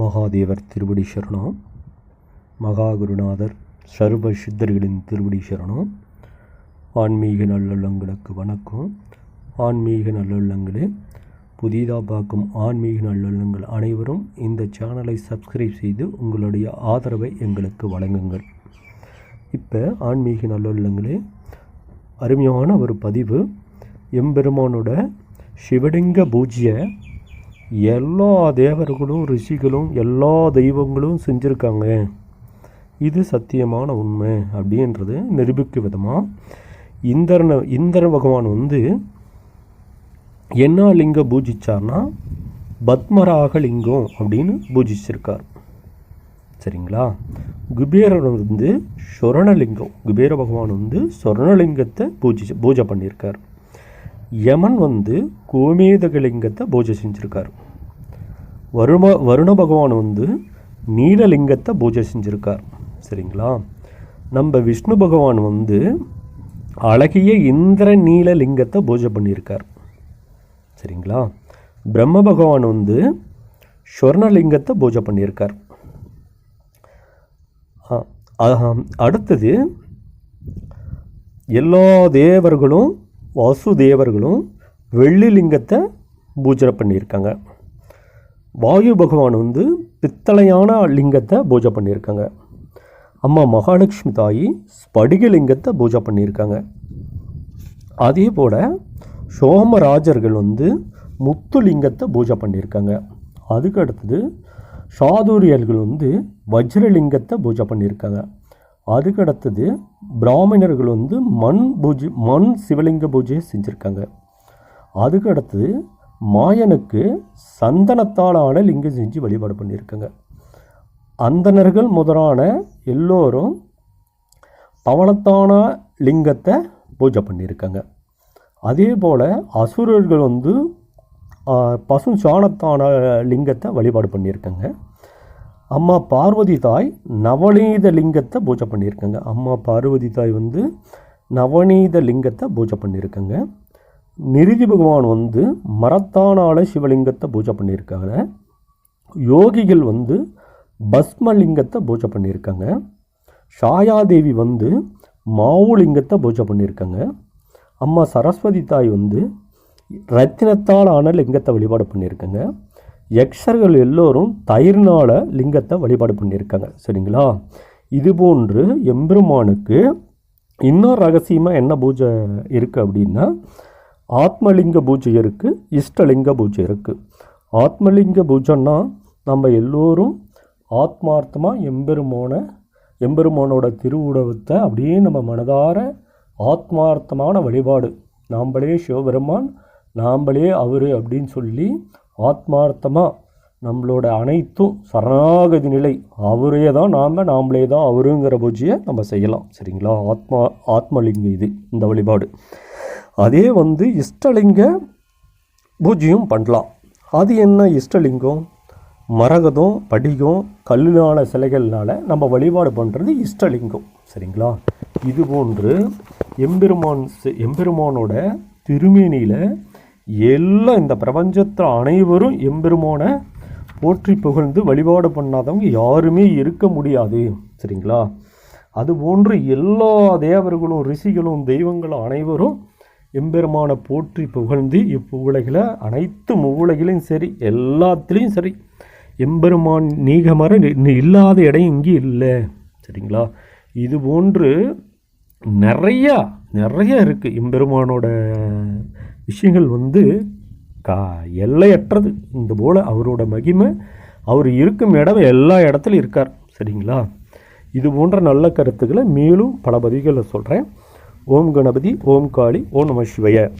மகாதேவர் திருவடி சரணம். மகாகுருநாதர் சர்வ சித்தர்களின் திருவடி சரணம். ஆன்மீக நல்லுள்ளங்களுக்கு வணக்கம். ஆன்மீக நல்லுள்ளங்களே புதிதாக பார்க்கும் ஆன்மீக நல்லுள்ளங்கள் அனைவரும் இந்த சேனலை சப்ஸ்கிரைப் செய்து உங்களுடைய ஆதரவை எங்களுக்கு வழங்குங்கள். இப்போ ஆன்மீக நல்லுள்ளங்களே அருமையான ஒரு பதிவு. எம்பெருமானோட சிவலிங்க பூஜ்ய எல்லா தேவர்களும் ரிஷிகளும் எல்லா தெய்வங்களும் செஞ்சுருக்காங்க. இது சத்தியமான உண்மை அப்படின்றது நிரூபிக்கும் விதமாக இந்திரனை இந்திர பகவான் வந்து என்ன லிங்கம் பூஜிச்சார்னா பத்மராக லிங்கம் அப்படின்னு பூஜிச்சிருக்கார். சரிங்களா? குபேரன் வந்து சொரணலிங்கம் குபேர பகவான் வந்து சொரணலிங்கத்தை பூஜி பூஜை பண்ணியிருக்கார். யமன் வந்து கோமேதகலிங்கத்தை பூஜை செஞ்சுருக்கார். வருண வருண பகவான் வந்து நீலலிங்கத்தை பூஜை செஞ்சுருக்கார். சரிங்களா? நம்ம விஷ்ணு பகவான் வந்து அழகிய இந்திர நீலலிங்கத்தை பூஜை பண்ணியிருக்கார். சரிங்களா? பிரம்ம பகவான் வந்து ஸ்வர்ணலிங்கத்தை பூஜை பண்ணியிருக்கார். அடுத்தது எல்லா தேவர்களும் வாசுதேவர்களும் வெள்ளிலிங்கத்தை பூஜை பண்ணியிருக்காங்க. வாயு பகவான் வந்து பித்தளையான லிங்கத்தை பூஜை பண்ணியிருக்காங்க. அம்மா மகாலட்சுமி தாயி ஸ்படிகலிங்கத்தை பூஜை பண்ணியிருக்காங்க. அதே போல் சோமராஜர்கள் வந்து முத்துலிங்கத்தை பூஜை பண்ணியிருக்காங்க. அதுக்கு அடுத்தது சாதுரியர்கள் வந்து வஜ்ரலிங்கத்தை பூஜை பண்ணியிருக்காங்க. அதுக்கு அடுத்தது பிராமணர்கள் வந்து மண் பூஜை மண் சிவலிங்க பூஜையை செஞ்சுருக்காங்க. அதுக்கு அடுத்து மாயனுக்கு சந்தனத்தால் ஆன லிங்கம் செஞ்சு வழிபாடு பண்ணியிருக்காங்க. அந்தனர்கள் முதலான எல்லோரும் பவளத்தான லிங்கத்தை பூஜை பண்ணியிருக்காங்க. அதே போல் அசுரர்கள் வந்து பசு சாணத்தான லிங்கத்தை வழிபாடு பண்ணியிருக்காங்க. அம்மா பார்வதி தாய் நவநீத லிங்கத்தை பூஜை பண்ணியிருக்காங்க. அம்மா பார்வதி தாய் வந்து நவநீத லிங்கத்தை பூஜை பண்ணியிருக்காங்க. நிருதி பகவான் வந்து மரத்தானால சிவலிங்கத்தை பூஜை பண்ணியிருக்காங்க. யோகிகள் வந்து பஸ்மலிங்கத்தை பூஜை பண்ணியிருக்காங்க. ஷாயாதேவி வந்து மாவுலிங்கத்தை பூஜை பண்ணியிருக்காங்க. அம்மா சரஸ்வதி தாய் வந்து ரத்தினத்தால் ஆன லிங்கத்தை வழிபாடு பண்ணியிருக்காங்க. யக்ஷர்கள் எல்லோரும் தயிர்னால லிங்கத்தை வழிபாடு பண்ணியிருக்காங்க. சரிங்களா? இது போன்று எம்பெருமானுக்கு இன்னொரு ரகசியமாக என்ன பூஜை இருக்குது அப்படின்னா ஆத்மலிங்க பூஜை இருக்குது இஷ்டலிங்க பூஜை இருக்குது ஆத்மலிங்க பூஜைன்னா நம்ம எல்லோரும் ஆத்மார்த்தமாக எம்பெருமானை எம்பெருமானோட திருவுடவத்தை அப்படியே நம்ம மனதார ஆத்மார்த்தமான வழிபாடு. நாம்பளே சிவபெருமான் நாம்பளே அவர் அப்படின்னு சொல்லி ஆத்மார்த்தமாக நம்மளோட அனைத்தும் சரணாகதி நிலை. அவரே தான் நாம் நாமளே தான் அவருங்கிற பூஜையை நம்ம செய்யலாம். சரிங்களா? ஆத்மா ஆத்மலிங்க இது இந்த வழிபாடு. அதே வந்து இஷ்டலிங்க பூஜையும் பண்ணலாம். அது என்ன இஷ்டலிங்கம்? மரகதம் படிகம் கல்லுனான சிலைகள்னால நம்ம வழிபாடு பண்ணுறது இஷ்டலிங்கம். சரிங்களா? இது போன்று எம்பெருமான் எம்பெருமானோட திருமேனியில் எல்லாம் இந்த பிரபஞ்சத்தில் அனைவரும் எம்பெருமோனை போற்றி புகழ்ந்து வழிபாடு பண்ணாதவங்க யாருமே இருக்க முடியாது. சரிங்களா? அதுபோன்று எல்லா தேவர்களும் ரிஷிகளும் தெய்வங்களும் அனைவரும் எம்பெருமானை போற்றி புகழ்ந்து இவ்வுலகில் அனைத்து மூவுலகிலையும் சரி எல்லாத்துலேயும் சரி எம்பெருமான் நீகமர இல்லாத இடம் இங்கே இல்லை. சரிங்களா? இது போன்று நிறையா நிறைய இருக்குது எம்பெருமானோட விஷயங்கள் வந்து கா எல்லையற்றது. இந்த போல் அவரோட மகிமை அவர் இருக்கும் இடம் எல்லா இடத்துலையும் இருக்கார். சரிங்களா? இது போன்ற நல்ல கருத்துக்களை மேலும் பல பதிவுகளில் சொல்கிறேன் ஓம் கணபதி ஓம் காளி ஓம் நம சிவய.